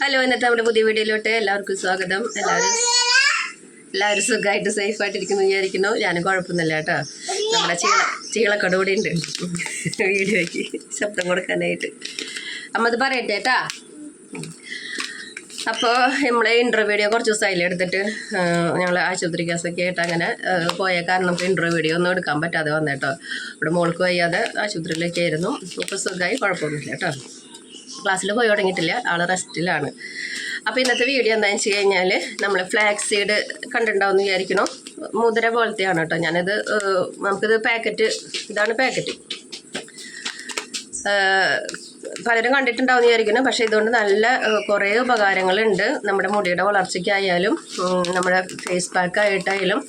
Hello ഇന്നത്തെ നമ്മുടെ പുതിയ വീഡിയോയിലോട്ട് എല്ലാവർക്കും സ്വാഗതം. എല്ലാവരും എല്ലാവരും സുഖമായിട്ട് സേഫായിട്ടിരിക്കുന്നു വിചാരിക്കുന്നു. ഞാനും കുഴപ്പമൊന്നുമില്ല കേട്ടോ. നമ്മുടെ ചീള ചീളക്കട കൂടെ ഉണ്ട്. വീഡിയോയ്ക്ക് ശബ്ദം കൊടുക്കാനായിട്ട്. അമ്മ അത് പറയട്ടെ കേട്ടാ. അപ്പോൾ നമ്മളെ ഇന്റർവ്യൂ വീഡിയോ കുറച്ച് ദിവസമായില്ല എടുത്തിട്ട്. ഞങ്ങൾ ആശുപത്രി കേസൊക്കെ ആയിട്ട് അങ്ങനെ പോയ കാരണം നമുക്ക് ഇന്റർവ്യൂ വീഡിയോ ഒന്നും എടുക്കാൻ പറ്റാതെ വന്നേട്ടോ ഇവിടെ മോൾക്ക് വയ്യാതെ ആശുപത്രിയിലേക്ക് ആയിരുന്നു. ഇപ്പോൾ സുഖമായി കുഴപ്പമൊന്നുമില്ല കേട്ടോ. ക്ലാസ്സിൽ പോയി തുടങ്ങിയിട്ടില്ല. ആൾ റെസ്റ്റിലാണ്. അപ്പോൾ ഇന്നത്തെ വീഡിയോ എന്താണെന്ന് വെച്ച് കഴിഞ്ഞാൽ നമ്മൾ ഫ്ലാക്സ് സീഡ് കണ്ടിട്ടുണ്ടാവും വിചാരിക്കണോ മുതിര പോലത്തെയാണ് കേട്ടോ. ഞാനിത് നമുക്കിത് പാക്കറ്റ് ഇതാണ് പാക്കറ്റ് പലരും കണ്ടിട്ടുണ്ടാവും വിചാരിക്കുന്നു. പക്ഷെ ഇതുകൊണ്ട് നല്ല കുറേ ഉപകാരങ്ങളുണ്ട്. നമ്മുടെ മുടിയുടെ വളർച്ചയ്ക്കായാലും നമ്മുടെ ഫേസ് പാക്ക് ആയിട്ടായാലും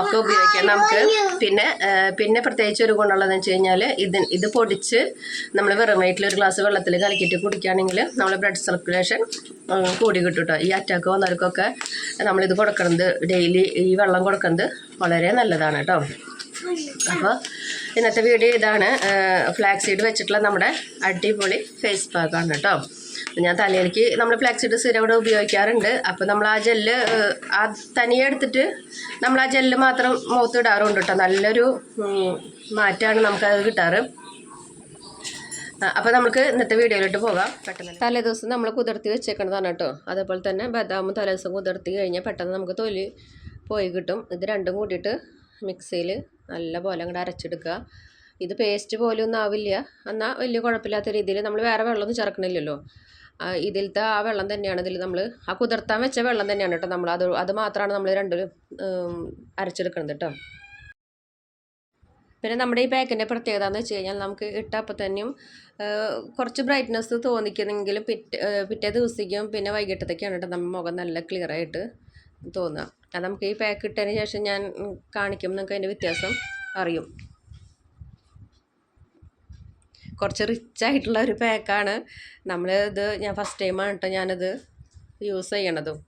ഒക്കെ ഉപയോഗിക്കാം നമുക്ക്. പിന്നെ പിന്നെ പ്രത്യേകിച്ച് ഒരു ഗുണമുള്ളതെന്ന് വെച്ച് കഴിഞ്ഞാൽ ഇത് ഇത് പൊടിച്ച് നമ്മൾ വെറും ഒരു ഗ്ലാസ് വെള്ളത്തിൽ കലക്കിയിട്ട് കുടിക്കുകയാണെങ്കിൽ നമ്മുടെ ബ്ലഡ് സർക്കുലേഷൻ കൂടി കേട്ടോ. ഈ അറ്റാക്ക് വന്നവർക്കൊക്കെ നമ്മളിത് കൊടുക്കുന്നത് ഡെയിലി ഈ വെള്ളം കൊടുക്കുന്നത് വളരെ നല്ലതാണ് കേട്ടോ. അപ്പോൾ ഇന്നത്തെ വീഡിയോ ഇതാണ് ഫ്ലാക്സ് സീഡ് വെച്ചിട്ടുള്ള നമ്മുടെ അടിപൊളി ഫേസ് പാക്കാണ് കേട്ടോ. ഞാൻ തലയിലേക്ക് നമ്മൾ ഫ്ലാക്സ് സീഡ് സ്ഥിരം ഇവിടെ ഉപയോഗിക്കാറുണ്ട്. അപ്പോൾ നമ്മൾ ആ ജെല്ല് ആ തനിയെ എടുത്തിട്ട് നമ്മൾ ആ ജെല്ല് മാത്രം മുഖത്ത് ഇടാറുണ്ട് കേട്ടോ. നല്ലൊരു മാറ്റമാണ് നമുക്കത് കിട്ടാറ്. അപ്പോൾ നമുക്ക് ഇന്നത്തെ വീഡിയോയിലോട്ട് പോകാം. പെട്ടെന്ന് തലേ ദിവസം നമ്മൾ കുതിർത്തി വെച്ചേക്കണതാണ് കേട്ടോ. അതേപോലെ തന്നെ ബദാമും തലേ ദിവസം കുതിർത്തി കഴിഞ്ഞാൽ പെട്ടെന്ന് നമുക്ക് തൊലി പോയി കിട്ടും. ഇത് രണ്ടും കൂടിയിട്ട് മിക്സിയിൽ നല്ല പോലെ അങ്ങോട്ട് അരച്ചെടുക്കുക. ഇത് പേസ്റ്റ് പോലും ഒന്നും ആവില്ല. എന്നാൽ വലിയ കുഴപ്പമില്ലാത്ത രീതിയിൽ നമ്മൾ വേറെ വെള്ളമൊന്നും ചേർക്കണില്ലല്ലോ. ഇതിലത്തെ ആ വെള്ളം തന്നെയാണ് ഇതിൽ നമ്മൾ ആ കുതിർത്താൻ വെച്ച വെള്ളം തന്നെയാണ് കേട്ടോ നമ്മൾ. അത് അത് മാത്രമാണ് നമ്മൾ രണ്ടും അരച്ചെടുക്കുന്നത് കേട്ടോ. പിന്നെ നമ്മുടെ ഈ പാക്കിന്റെ പ്രത്യേകത എന്ന് വെച്ച് കഴിഞ്ഞാൽ നമുക്ക് ഇട്ട അപ്പം തന്നെയും കുറച്ച് ബ്രൈറ്റ്നസ് തോന്നിക്കുന്നെങ്കിലും പിറ്റേ പിറ്റേ ദിവസത്തേക്കും പിന്നെ വൈകിട്ടത്തേക്കാണ് കേട്ടോ നമ്മുടെ മുഖം നല്ല ക്ലിയർ ആയിട്ട് തോന്നുക. അത് നമുക്ക് ഈ പാക്ക് ഇട്ടതിന് ശേഷം ഞാൻ കാണിക്കും നിങ്ങൾക്ക് അതിന്റെ വ്യത്യാസം അറിയും. കുറച്ച് റിച്ച് ആയിട്ടുള്ള ഒരു പാക്കാണ് നമ്മൾ ഇത് ഞാൻ ഫസ്റ്റ് ടൈമാണ് കേട്ടോ ഞാനത് യൂസ് ചെയ്യണതും.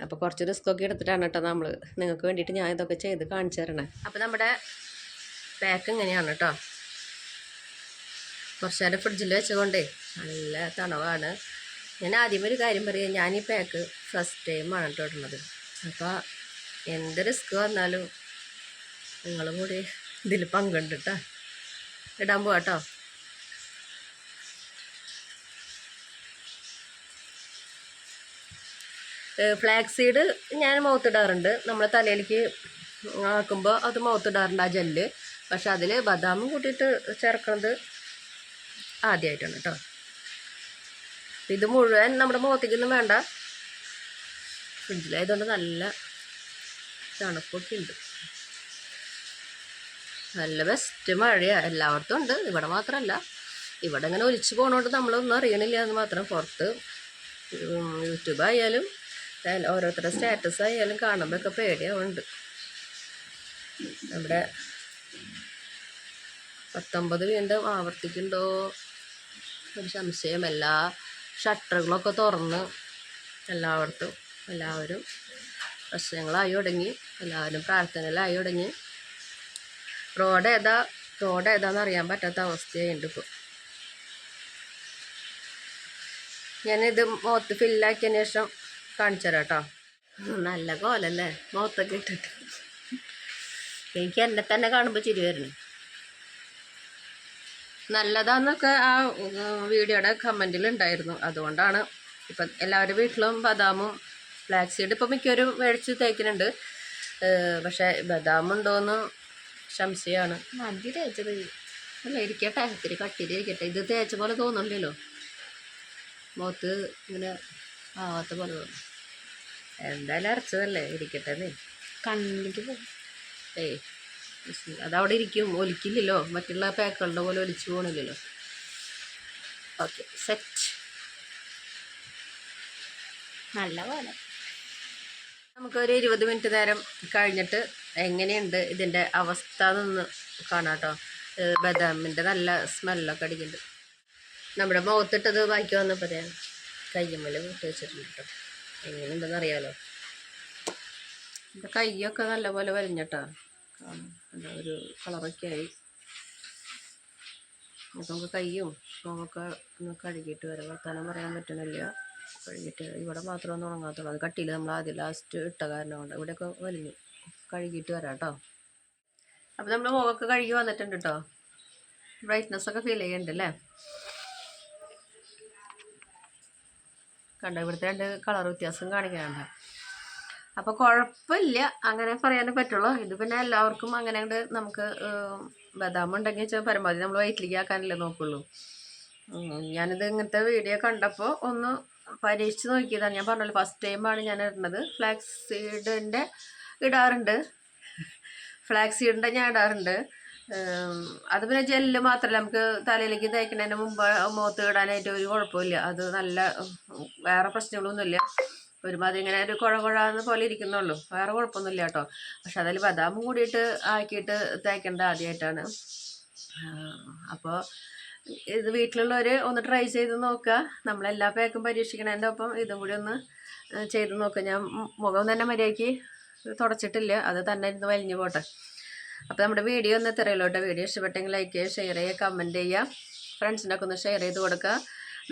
അപ്പോൾ കുറച്ച് റിസ്ക് ഒക്കെ എടുത്തിട്ടാണ് കേട്ടോ നമ്മൾ നിങ്ങൾക്ക് വേണ്ടിയിട്ട് ഞാൻ ഇതൊക്കെ ചെയ്ത് കാണിച്ചു തരണേ. അപ്പോൾ നമ്മുടെ പാക്ക് ഇങ്ങനെയാണ് കേട്ടോ കുറച്ച് നേരം ഫ്രിഡ്ജിൽ വെച്ചുകൊണ്ടേ നല്ല തണവാണ്. ഞാൻ ആദ്യം ഒരു കാര്യം പറയാം ഞാൻ ഈ പാക്ക് ഫസ്റ്റ് ടൈമാണ് കേട്ടോ ഇടുന്നത്. അപ്പോൾ എന്ത് റിസ്ക് വന്നാലും നിങ്ങളും കൂടി ഇതിൽ പങ്കുണ്ട് കേട്ടോ ഇടാൻ പോവാട്ടോ ഫ്ലാക്സ് സീഡ് ഞാൻ മുഖത്തിടാറുണ്ട് നമ്മൾ തലയിലേക്ക് ആക്കുമ്പോൾ അത് മുഖത്തിടാറുണ്ട് ആ ജെല്ല് പക്ഷെ അതിൽ ബദാമും കൂട്ടിയിട്ട് ചേർക്കുന്നത് ആദ്യമായിട്ടാണ് കേട്ടോ ഇത് മുഴുവൻ നമ്മുടെ മുഖത്തേക്കൊന്നും വേണ്ട. ഫ്രിഡ്ജിലായതുകൊണ്ട് നല്ല തണുപ്പൊക്കെ ഉണ്ട്. നല്ല ബെസ്റ്റ് മഴയാണ് എല്ലായിടത്തും ഉണ്ട്. ഇവിടെ മാത്രമല്ല ഇവിടെ ഇങ്ങനെ ഒലിച്ചു പോകണോണ്ട് നമ്മളൊന്നും അറിയണില്ല എന്ന് മാത്രം പുറത്ത് യൂട്യൂബ് ആയാലും ഓരോരുത്തരുടെ സ്റ്റാറ്റസ് ആയാലും കാണുമ്പോഴൊക്കെ പേടിയാവുന്നുണ്ട് നമ്മുടെ പത്തൊമ്പത് വീണ്ടും ആവർത്തിക്കുന്നുണ്ടോ? ഒരു സംശയം എല്ലാ ഷട്ടറുകളൊക്കെ തുറന്ന് എല്ലായിടത്തും എല്ലാവരും പ്രശ്നങ്ങളായി തുടങ്ങി. എല്ലാവരും പ്രാർത്ഥനയിലായി തുടങ്ങി. റോഡ് ഏതാ? റോഡ് ഏതാന്ന് അറിയാൻ പറ്റാത്ത അവസ്ഥയുണ്ട് ഇപ്പോൾ ഞാനിത് മുഖത്ത് ഫില്ലാക്കിയതിന് ശേഷം കാണിച്ചു തരാം കേട്ടോ നല്ല കോലല്ലേ? മുഖത്തൊക്കെ ഇട്ടിട്ട്. എനിക്ക് എന്നെ തന്നെ കാണുമ്പോൾ ചിരി വരണം നല്ലതാന്നൊക്കെ ആ വീഡിയോയുടെ കമന്റിൽ ഉണ്ടായിരുന്നു. അതുകൊണ്ടാണ് ഇപ്പം എല്ലാവരുടെ വീട്ടിലും ബദാമും ഫ്ലാക്സ് സീഡ് ഇപ്പം മിക്കവരും മേടിച്ച് തേക്കുന്നുണ്ട്. പക്ഷേ ബദാമുണ്ടോയെന്ന് സംശയമാണ് മതി തേച്ചത്. അല്ല ഇരിക്കട്ടെ ഇത്തിരി കട്ടിയിൽ ഇരിക്കട്ടെ. ഇത് തേച്ച പോലെ തോന്നുന്നില്ലല്ലോ. മുഖത്ത് ഇങ്ങനെ ആവാത്ത പോലെ തോന്നും. എന്തായാലും അരച്ചതല്ലേ ഇരിക്കട്ടെ നീ. കണ്ണിലേക്ക് പോകും ഏയ് അതവിടെ ഇരിക്കും. ഒലിക്കില്ലല്ലോ. മറ്റുള്ള പാക്കുകളുടെ പോലെ ഒലിച്ചു പോകണില്ലല്ലോ ഓക്കെ സെറ്റ് നല്ല പോലെ നമുക്കൊരു ഇരുപത് മിനിറ്റ് നേരം കഴിഞ്ഞിട്ട് എങ്ങനെയുണ്ട് ഇതിന്റെ അവസ്ഥ എന്നൊന്ന് കാണാം കേട്ടോ. ബദാമിന്റെ നല്ല സ്മെല്ലൊക്കെ അടിക്കുന്നുണ്ട്. നമ്മുടെ മുഖത്തിട്ടത് ബാക്കി വന്നപ്പോൾ ഞാൻ കയ്യമ്മൽ വിട്ട് വെച്ചിട്ടുണ്ട് കേട്ടോ. എങ്ങനെയുണ്ടെന്ന് അറിയാമല്ലോ കയ്യൊക്കെ നല്ലപോലെ വലിഞ്ഞിട്ടാണ് കാണാം എന്താ ഒരു കളറൊക്കെ ആയി. നമുക്ക് കയ്യും മുഖമൊക്കെ ഒന്ന് കഴുകിയിട്ട് വരാം. വർത്താനം പറയാൻ പറ്റണില്ല. കഴുകിയിട്ട് ഇവിടെ മാത്രമേ ഒന്നും ഉണങ്ങാത്തുള്ളൂ. അത് കട്ടിയിൽ നമ്മൾ ആദ്യം ലാസ്റ്റ് ഇട്ട കാരണം കൊണ്ട് ഇവിടെയൊക്കെ വലിഞ്ഞു. കഴുകിയിട്ട് വരാം കേട്ടോ അപ്പോൾ നമ്മൾ മുഖമൊക്കെ കഴുകി വന്നിട്ടുണ്ട് കേട്ടോ ബ്രൈറ്റ്നസ് ഒക്കെ ഫീൽ ചെയ്യുന്നുണ്ട് അല്ലേ കണ്ടോ ഇവിടുത്തെ രണ്ട് കളർ വ്യത്യാസം കാണിക്കാനുണ്ട് അപ്പോൾ കുഴപ്പമില്ല അങ്ങനെ പറയാനേ പറ്റുള്ളൂ. ഇത് പിന്നെ എല്ലാവർക്കും അങ്ങനെ അങ്ങട് നമുക്ക് ബദാം ഉണ്ടെങ്കിൽ വെച്ചാൽ പരമാവധി നമ്മൾ വയറ്റിലേക്ക് ആക്കാനല്ലേ നോക്കുള്ളൂ. ഞാനിത് ഇങ്ങനത്തെ വീഡിയോ കണ്ടപ്പോൾ ഒന്ന് പരീക്ഷിച്ച് നോക്കിയതാണ് ഞാൻ പറഞ്ഞല്ലോ ഫസ്റ്റ് ടൈമാണ് ഞാൻ ഇടുന്നത്. ഫ്ലാക്സ് സീഡിന്റെ ഇടാറുണ്ട്. ഫ്ലാക്സ് സീഡിന്റെ ഞാൻ ഇടാറുണ്ട്. അത് പിന്നെ ജെല്ല് മാത്രമല്ല നമുക്ക് തലയിലേക്ക് തേക്കുന്നതിന് മുമ്പ് മുഖത്ത് ഇടാനായിട്ട് ഒരു കുഴപ്പമില്ല. അത് നല്ല വേറെ പ്രശ്നങ്ങളൊന്നുമില്ല. ഒരുമാതിരി ഇങ്ങനെ ഒരു കുഴ കുഴന്ന് പോലെ ഇരിക്കുന്നുള്ളൂ. വേറെ കുഴപ്പമൊന്നുമില്ല കേട്ടോ. പക്ഷെ അതിൽ ബദാമും കൂടിയിട്ട് ആക്കിയിട്ട് തേക്കേണ്ട ആദ്യമായിട്ടാണ് അപ്പോൾ ഇത് വീട്ടിലുള്ളവർ ഒന്ന് ട്രൈ ചെയ്ത് നോക്കുക നമ്മളെല്ലാ പേക്കും പരീക്ഷിക്കണതിന്റെ ഒപ്പം ഇതും കൂടി ഒന്ന് ചെയ്ത് നോക്കുക ഞാൻ മുഖം തന്നെ മര്യാദയ്ക്ക് തുടച്ചിട്ടില്ല. അത് തന്നെ ഇരുന്ന് വലിഞ്ഞു പോട്ടെ. അപ്പോൾ നമ്മുടെ വീഡിയോ ഒന്ന് ഇത്രയുള്ളൂ കേട്ടോ? വീഡിയോ ഇഷ്ടപ്പെട്ടെങ്കിൽ ലൈക്ക് ചെയ്യുക ഷെയർ ചെയ്യുക കമന്റ് ചെയ്യുക. ഫ്രണ്ട്സിനൊക്കെ ഒന്ന് ഷെയർ ചെയ്ത് കൊടുക്കുക.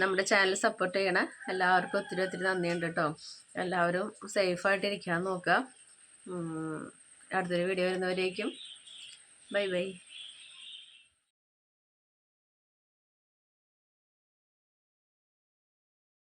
നമ്മുടെ ചാനൽ സപ്പോർട്ട് ചെയ്യണേ. എല്ലാവർക്കും ഒത്തിരി ഒത്തിരി നന്ദിയുണ്ട് കേട്ടോ. എല്ലാവരും സേഫായിട്ട് ഇരിക്കാൻ നോക്കുക. അടുത്തൊരു വീഡിയോ വരുന്നവരേക്കും. Bye bye